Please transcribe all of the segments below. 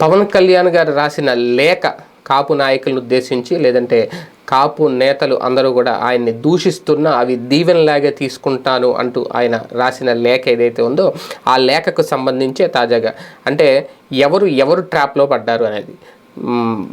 పవన్ కళ్యాణ్ గారు రాసిన లేఖ కాపు నాయకులను ఉద్దేశించి లేదంటే కాపు నేతలు అందరూ కూడా ఆయన్ని దూషిస్తున్నా అవి దీవెనలాగే తీసుకుంటాను అంటూ ఆయన రాసిన లేఖ ఏదైతే ఉందో ఆ లేఖకు సంబంధించే తాజాగా. అంటే ఎవరు ఎవరు ట్రాప్లో పడ్డారు అనేది.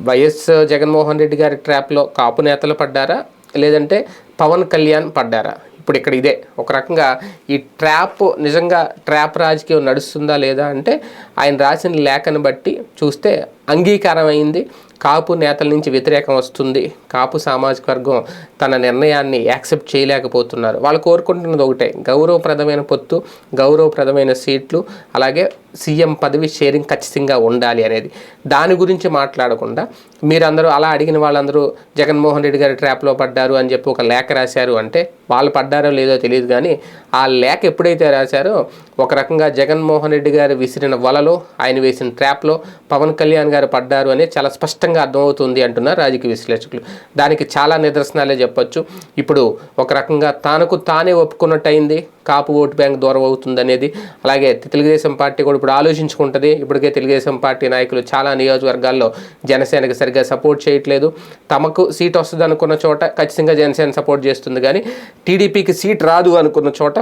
వైఎస్ జగన్మోహన్ రెడ్డి గారి ట్రాప్లో కాపు నేతలు పడ్డారా? లేదంటే పవన్ కళ్యాణ్ పడ్డారా? ఇప్పుడు ఇక్కడ ఇదే. ఒక రకంగా ఈ ట్రాప్ నిజంగా ట్రాప్ రాజకీయం నడుస్తుందా లేదా అంటే ఆయన రాసిన లేఖను బట్టి చూస్తే అంగీకారం అయింది కాపు నేతల నుంచి వ్యతిరేకం వస్తుంది. కాపు సామాజిక వర్గం తన నిర్ణయాన్ని యాక్సెప్ట్ చేయలేకపోతున్నారు. వాళ్ళు కోరుకుంటున్నది ఒకటే గౌరవప్రదమైన పొత్తు గౌరవప్రదమైన సీట్లు అలాగే సీఎం పదవి షేరింగ్ ఖచ్చితంగా ఉండాలి అనేది. దాని గురించి మాట్లాడకుండా మీరందరూ అలా అడిగిన వాళ్ళందరూ జగన్మోహన్ రెడ్డి గారి ట్రాప్లో పడ్డారు అని చెప్పి ఒక లేఖ రాశారు అంటే వాళ్ళు పడ్డారో లేదో తెలియదు కానీ ఆ లేఖ ఎప్పుడైతే రాశారో ఒక రకంగా జగన్మోహన్ రెడ్డి గారు విసిరిన వలలో ఆయన వేసిన ట్రాప్లో పవన్ కళ్యాణ్ గారు పడ్డారు అనేది చాలా స్పష్టంగా అర్థమవుతుంది అంటున్నారు రాజకీయ విశ్లేషకులు. దానికి చాలా నిదర్శనాలే చెప్పొచ్చు. ఇప్పుడు ఒక రకంగా తనకు తానే ఒప్పుకున్నట్టు అయింది కాపు ఓటు బ్యాంక్ దూరం అవుతుంది అనేది అలాగే తెలుగుదేశం పార్టీ కూడా ఇప్పుడు ఆలోచించుకుంటుంది. ఇప్పటికే తెలుగుదేశం పార్టీ నాయకులు చాలా నియోజకవర్గాల్లో జనసేనకి సరిగ్గా సపోర్ట్ చేయట్లేదు. తమకు సీట్ వస్తుంది అనుకున్న చోట ఖచ్చితంగా జనసేన సపోర్ట్ చేస్తుంది. కానీ టీడీపీకి సీట్ రాదు అనుకున్న చోట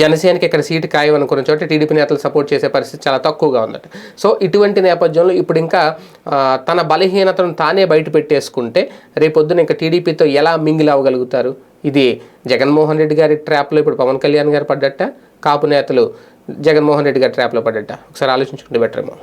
జనసేనకి ఇక్కడ సీటు ఖాయమనుకున్న చోట టీడీపీ నేతలు సపోర్ట్ చేసే పరిస్థితి చాలా తక్కువగా ఉందట. సో ఇటువంటి నేపథ్యంలో ఇప్పుడు ఇంకా తన బలహీనతను తానే బయట పెట్టేసుకుంటే రేపొద్దున ఇంకా టీడీపీతో ఎలా మింగిల్ అవ్వగలుగుతారు? ఇది జగన్మోహన్ రెడ్డి గారి ట్రాప్లో ఇప్పుడు పవన్ కళ్యాణ్ గారు పడ్డట్ట కాపు నేతలు జగన్మోహన్ రెడ్డి గారి ట్రాప్లో పడ్డట్ట ఒకసారి ఆలోచించుకుంటే బెటర్ ఏమో